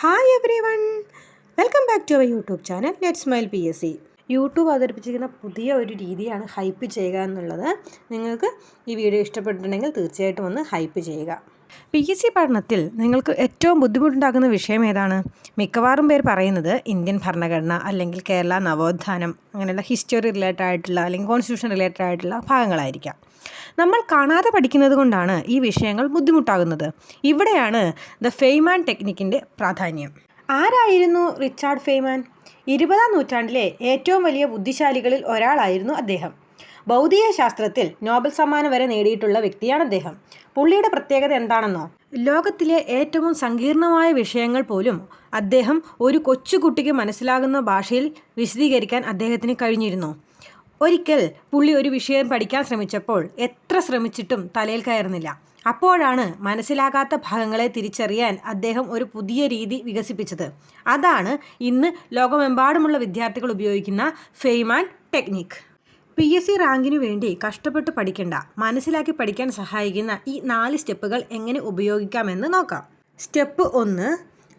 Hi everyone welcome back to our YouTube channel let smile P S C YouTube അവതരിപ്പിച്ചിരിക്കുന്ന പുതിയ ഒരു രീതിയാണ് hype ചെയ്യുക എന്നുള്ളത്. നിങ്ങൾക്ക് ഈ വീഡിയോ ഇഷ്ടപ്പെട്ടിട്ടുണ്ടെങ്കിൽ തീർച്ചയായിട്ടും ഒന്ന് ഹൈപ്പ് ചെയ്യുക. പി എസ് സി പഠനത്തിൽ നിങ്ങൾക്ക് ഏറ്റവും ബുദ്ധിമുട്ടുണ്ടാക്കുന്ന വിഷയം ഏതാണ്? മിക്കവാറും പേർ പറയുന്നത് ഇന്ത്യൻ ഭരണഘടന അല്ലെങ്കിൽ കേരള നവോത്ഥാനം അങ്ങനെയുള്ള ഹിസ്റ്ററി റിലേറ്റഡ് ആയിട്ടുള്ള അല്ലെങ്കിൽ കോൺസ്റ്റിറ്റ്യൂഷൻ റിലേറ്റഡ് ആയിട്ടുള്ള ഭാഗങ്ങളായിരിക്കാം. നമ്മൾ കാണാതെ പഠിക്കുന്നത് കൊണ്ടാണ് ഈ വിഷയങ്ങൾ ബുദ്ധിമുട്ടാകുന്നത്. ഇവിടെയാണ് ദ ഫെയ്മാൻ ടെക്നിക്കിന്റെ പ്രാധാന്യം. ആരായിരുന്നു റിച്ചാർഡ് ഫെയ്മാൻ? ഇരുപതാം നൂറ്റാണ്ടിലെ ഏറ്റവും വലിയ ബുദ്ധിശാലികളിൽ ഒരാളായിരുന്നു അദ്ദേഹം. ഭൗതിക ശാസ്ത്രത്തിൽ നോബൽ സമ്മാനം വരെ നേടിയിട്ടുള്ള വ്യക്തിയാണ് അദ്ദേഹം. പുള്ളിയുടെ പ്രത്യേകത എന്താണെന്നോ? ലോകത്തിലെ ഏറ്റവും സങ്കീർണമായ വിഷയങ്ങൾ പോലും അദ്ദേഹം ഒരു കൊച്ചുകുട്ടിക്ക് മനസ്സിലാകുന്ന ഭാഷയിൽ വിശദീകരിക്കാൻ അദ്ദേഹത്തിന് കഴിഞ്ഞിരുന്നു. ഒരിക്കൽ പുള്ളി ഒരു വിഷയം പഠിക്കാൻ ശ്രമിച്ചപ്പോൾ എത്ര ശ്രമിച്ചിട്ടും തലയിൽ കയറുന്നില്ല. അപ്പോഴാണ് മനസ്സിലാകാത്ത ഭാഗങ്ങളെ തിരിച്ചറിയാൻ അദ്ദേഹം ഒരു പുതിയ രീതി വികസിപ്പിച്ചത്. അതാണ് ഇന്ന് ലോകമെമ്പാടുമുള്ള വിദ്യാർത്ഥികൾ ഉപയോഗിക്കുന്ന Feynman technique P S C റാങ്കിനു വേണ്ടി കഷ്ടപ്പെട്ട് പഠിക്കേണ്ട. മനസ്സിലാക്കി പഠിക്കാൻ സഹായിക്കുന്ന ഈ നാല് സ്റ്റെപ്പുകൾ എങ്ങനെ ഉപയോഗിക്കാമെന്ന് നോക്കാം. സ്റ്റെപ്പ് ഒന്ന്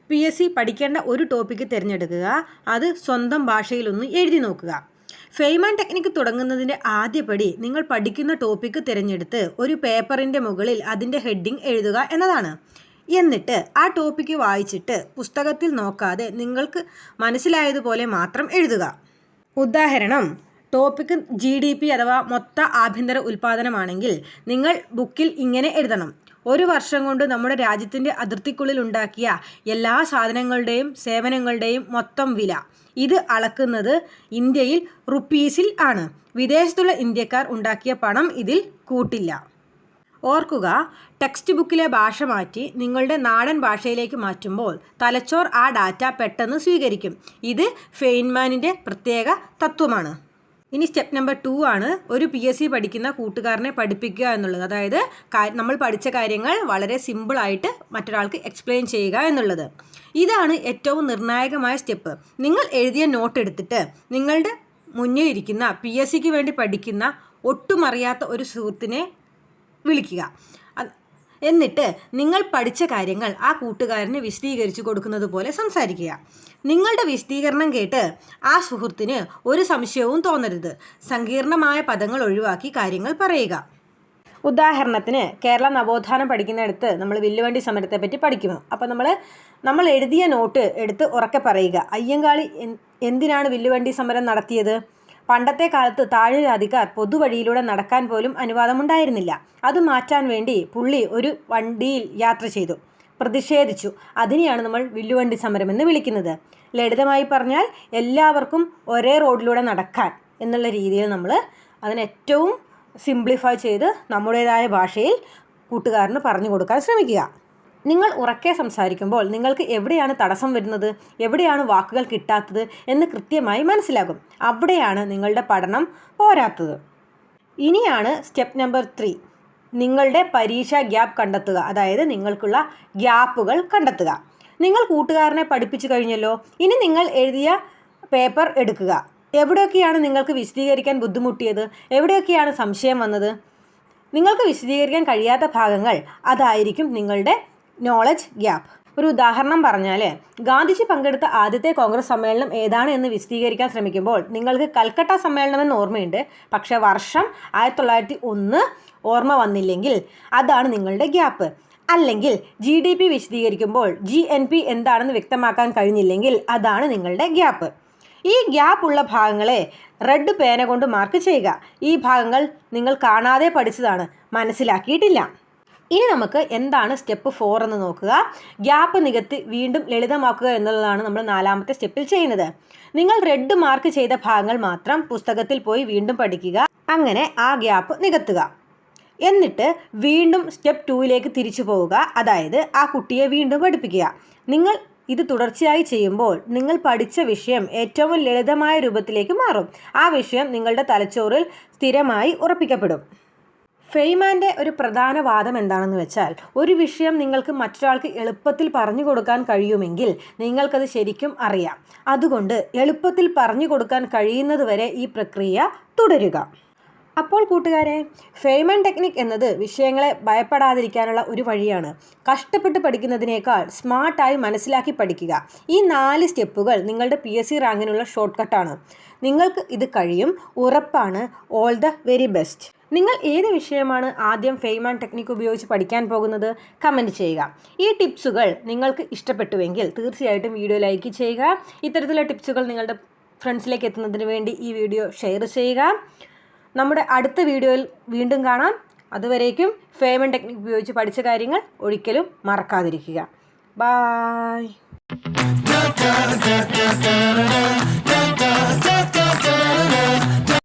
പി എസ് സി പഠിക്കേണ്ട ഒരു ടോപ്പിക്ക് തിരഞ്ഞെടുക്കുക. അത് സ്വന്തം ഭാഷയിലൊന്ന് എഴുതി നോക്കുക. ഫെയ്മൻ ടെക്നിക്ക് തുടങ്ങുന്നതിന്റെ ആദ്യപടി നിങ്ങൾ പഠിക്കുന്ന ടോപ്പിക്ക് തിരഞ്ഞെടുത്ത് ഒരു പേപ്പറിന്റെ മുകളിൽ അതിന്റെ ഹെഡിങ് എഴുതുക എന്നതാണ്. എന്നിട്ട് ആ ടോപ്പിക്ക് വായിച്ചിട്ട് പുസ്തകത്തിൽ നോക്കാതെ നിങ്ങൾക്ക് മനസ്സിലായതുപോലെ മാത്രം എഴുതുക. ഉദാഹരണം ടോപ്പിക്ക് ജി ഡി പി അഥവാ മൊത്ത ആഭ്യന്തര ഉൽപ്പാദനമാണെങ്കിൽ നിങ്ങൾ ബുക്കിൽ ഇങ്ങനെ എഴുതണം. ഒരു വർഷം കൊണ്ട് നമ്മുടെ രാജ്യത്തിന്റെ അതിർത്തിക്കുള്ളിൽ ഉണ്ടാക്കിയ എല്ലാ സാധനങ്ങളുടെയും സേവനങ്ങളുടെയും മൊത്തം വില. ഇത് അളക്കുന്നത് ഇന്ത്യയിൽ റുപ്പീസിൽ ആണ്. വിദേശത്തുള്ള ഇന്ത്യക്കാർ ഉണ്ടാക്കിയ പണം ഇതിൽ കൂട്ടില്ല. ഓർക്കുക ടെക്സ്റ്റ് ബുക്കിലെ ഭാഷ മാറ്റി നിങ്ങളുടെ നാടൻ ഭാഷയിലേക്ക് മാറ്റുമ്പോൾ തലച്ചോർ ആ ഡാറ്റ പെട്ടെന്ന് സ്വീകരിക്കും. ഇത് ഫെയിൻമാനിന്റെ പ്രത്യേക തത്വമാണ്. ഇനി സ്റ്റെപ്പ് നമ്പർ ടു ആണ് ഒരു പി എസ് സി പഠിക്കുന്ന കൂട്ടുകാരനെ പഠിപ്പിക്കുക എന്നുള്ളത്. അതായത് നമ്മൾ പഠിച്ച കാര്യങ്ങൾ വളരെ സിമ്പിളായിട്ട് മറ്റൊരാൾക്ക് എക്സ്പ്ലെയിൻ ചെയ്യുക എന്നുള്ളത്. ഇതാണ് ഏറ്റവും നിർണായകമായ സ്റ്റെപ്പ് നിങ്ങൾ എഴുതിയ നോട്ട് എടുത്തിട്ട് നിങ്ങളുടെ മുന്നിലിരിക്കുന്ന പി എസ് സിക്ക് വേണ്ടി പഠിക്കുന്ന ഒട്ടുമറിയാത്ത ഒരു സുഹൃത്തിനെ വിളിക്കുക. എന്നിട്ട് നിങ്ങൾ പഠിച്ച കാര്യങ്ങൾ ആ കൂട്ടുകാരന് വിശദീകരിച്ചു കൊടുക്കുന്നത് പോലെ സംസാരിക്കുക. നിങ്ങളുടെ വിശദീകരണം കേട്ട് ആ സുഹൃത്തിന് ഒരു സംശയവും തോന്നരുത്. സങ്കീർണമായ പദങ്ങൾ ഒഴിവാക്കി കാര്യങ്ങൾ പറയുക. ഉദാഹരണത്തിന് കേരള നവോത്ഥാനം പഠിക്കുന്നിടത്ത് നമ്മൾ വില്ലുവണ്ടി സമരത്തെ പറ്റി പഠിക്കുന്നു അപ്പോൾ നമ്മൾ നമ്മൾ എഴുതിയ നോട്ട് എടുത്ത് ഉറക്കെ പറയുക. അയ്യങ്കാളി എന്തിനാണ് വില്ലുവണ്ടി സമരം നടത്തിയത്? പണ്ടത്തെ കാലത്ത് താഴ്ജാതിക്കാർ പൊതുവഴിയിലൂടെ നടക്കാൻ പോലും അനുവാദമുണ്ടായിരുന്നില്ല. അത് മാറ്റാൻ വേണ്ടി പുള്ളി ഒരു വണ്ടിയിൽ യാത്ര ചെയ്തു. പ്രതിഷേധിച്ചു. അതിനെയാണ് നമ്മൾ വില്ലുവണ്ടി സമരം എന്ന് വിളിക്കുന്നത്. ലളിതമായി പറഞ്ഞാൽ എല്ലാവർക്കും ഒരേ റോഡിലൂടെ നടക്കാൻ എന്നുള്ള രീതിയിൽ നമ്മൾ അതിനേറ്റവും സിംപ്ലിഫൈ ചെയ്ത് നമ്മുടേതായ ഭാഷയിൽ കൂട്ടുകാരന് പറഞ്ഞു കൊടുക്കാൻ ശ്രമിക്കുക. നിങ്ങൾ ഉറക്കെ സംസാരിക്കുമ്പോൾ നിങ്ങൾക്ക് എവിടെയാണ് തടസ്സം വരുന്നത്? എവിടെയാണ് വാക്കുകൾ കിട്ടാത്തത് എന്ന് കൃത്യമായി മനസ്സിലാകും. അവിടെയാണ് നിങ്ങളുടെ പഠനം പോരാത്തത്. ഇനിയാണ് സ്റ്റെപ്പ് നമ്പർ ത്രീ. നിങ്ങളുടെ പരീക്ഷ ഗ്യാപ്പ് കണ്ടെത്തുക. അതായത് നിങ്ങൾക്കുള്ള ഗ്യാപ്പുകൾ കണ്ടെത്തുക. നിങ്ങൾ കൂട്ടുകാരനെ പഠിപ്പിച്ചു കഴിഞ്ഞല്ലോ. ഇനി നിങ്ങൾ എഴുതിയ പേപ്പർ എടുക്കുക. എവിടെയൊക്കെയാണ് നിങ്ങൾക്ക് വിശദീകരിക്കാൻ ബുദ്ധിമുട്ടിയത്? എവിടെയൊക്കെയാണ് സംശയം വന്നത്? നിങ്ങൾക്ക് വിശദീകരിക്കാൻ കഴിയാത്ത ഭാഗങ്ങൾ അതായിരിക്കും നിങ്ങളുടെ നോളജ് ഗ്യാപ്പ് ഒരു ഉദാഹരണം പറഞ്ഞാൽ ഗാന്ധിജി പങ്കെടുത്ത ആദ്യത്തെ കോൺഗ്രസ് സമ്മേളനം ഏതാണ് എന്ന് വിശദീകരിക്കാൻ ശ്രമിക്കുമ്പോൾ നിങ്ങൾക്ക് കൽക്കട്ട സമ്മേളനം എന്ന് ഓർമ്മയുണ്ട്. പക്ഷേ വർഷം ആയിരത്തി തൊള്ളായിരത്തി ഒന്ന് ഓർമ്മ വന്നില്ലെങ്കിൽ അതാണ് നിങ്ങളുടെ ഗ്യാപ്പ് അല്ലെങ്കിൽ ജി ഡി പി വിശദീകരിക്കുമ്പോൾ ജി എൻ പി എന്താണെന്ന് വ്യക്തമാക്കാൻ കഴിഞ്ഞില്ലെങ്കിൽ അതാണ് നിങ്ങളുടെ ഗ്യാപ്പ് ഈ ഗ്യാപ്പ് ഉള്ള ഭാഗങ്ങളെ റെഡ് പേന കൊണ്ട് മാർക്ക് ചെയ്യുക. ഈ ഭാഗങ്ങൾ നിങ്ങൾ കാണാതെ പഠിച്ചതാണ്. മനസ്സിലാക്കിയിട്ടില്ല. ഇനി നമുക്ക് എന്താണ് സ്റ്റെപ്പ് ഫോർ എന്ന് നോക്കുക. ഗ്യാപ്പ് നികത്തി വീണ്ടും ലളിതമാക്കുക എന്നുള്ളതാണ് നമ്മൾ നാലാമത്തെ സ്റ്റെപ്പിൽ ചെയ്യുന്നത്. നിങ്ങൾ റെഡ് മാർക്ക് ചെയ്ത ഭാഗങ്ങൾ മാത്രം പുസ്തകത്തിൽ പോയി വീണ്ടും പഠിക്കുക. അങ്ങനെ ആ ഗ്യാപ്പ് നികത്തുക. എന്നിട്ട് വീണ്ടും സ്റ്റെപ്പ് ടൂവിലേക്ക് തിരിച്ചു പോവുക. അതായത് ആ കുട്ടിയെ വീണ്ടും പഠിപ്പിക്കുക. നിങ്ങൾ ഇത് തുടർച്ചയായി ചെയ്യുമ്പോൾ നിങ്ങൾ പഠിച്ച വിഷയം ഏറ്റവും ലളിതമായ രൂപത്തിലേക്ക് മാറും. ആ വിഷയം നിങ്ങളുടെ തലച്ചോറിൽ സ്ഥിരമായി ഉറപ്പിക്കപ്പെടും. ഫെയ്മാന്റെ ഒരു പ്രധാന വാദം എന്താണെന്ന് വെച്ചാൽ ഒരു വിഷയം നിങ്ങൾക്ക് മറ്റൊരാൾക്ക് എളുപ്പത്തിൽ പറഞ്ഞു കൊടുക്കാൻ കഴിയുമെങ്കിൽ നിങ്ങൾക്കത് ശരിക്കും അറിയാം. അതുകൊണ്ട് എളുപ്പത്തിൽ പറഞ്ഞു കൊടുക്കാൻ കഴിയുന്നതുവരെ ഈ പ്രക്രിയ തുടരുക. അപ്പോൾ കൂട്ടുകാരെ ഫെയ്മൻ ടെക്നിക് എന്നത് വിഷയങ്ങളെ ഭയപ്പെടാതിരിക്കാനുള്ള ഒരു വഴിയാണ്. കഷ്ടപ്പെട്ട് പഠിക്കുന്നതിനേക്കാൾ സ്മാർട്ടായി മനസ്സിലാക്കി പഠിക്കുക. ഈ നാല് സ്റ്റെപ്പുകൾ നിങ്ങളുടെ പി എസ് സി റാങ്കിനുള്ള ഷോർട്ട് കട്ടാണ് നിങ്ങൾക്ക് ഇത് കഴിയും. ഉറപ്പാണ്. All the very best. നിങ്ങൾ ഏത് വിഷയമാണ് ആദ്യം ഫെയ്മാൻ ടെക്നിക് ഉപയോഗിച്ച് പഠിക്കാൻ പോകുന്നത്? കമന്റ് ചെയ്യുക. ഈ ടിപ്സുകൾ നിങ്ങൾക്ക് ഇഷ്ടപ്പെട്ടുവെങ്കിൽ തീർച്ചയായിട്ടും വീഡിയോ ലൈക്ക് ചെയ്യുക. ഇത്തരത്തിലുള്ള ടിപ്സുകൾ നിങ്ങളുടെ ഫ്രണ്ട്സിലേക്ക് എത്തുന്നതിന് വേണ്ടി ഈ വീഡിയോ ഷെയർ ചെയ്യുക. നമ്മുടെ അടുത്ത വീഡിയോയിൽ വീണ്ടും കാണാം. അതുവരേക്കും ഫേമൻ ടെക്നിക് ഉപയോഗിച്ച് പഠിച്ച കാര്യങ്ങൾ ഒരിക്കലും മറക്കാതിരിക്കുക. ബായ്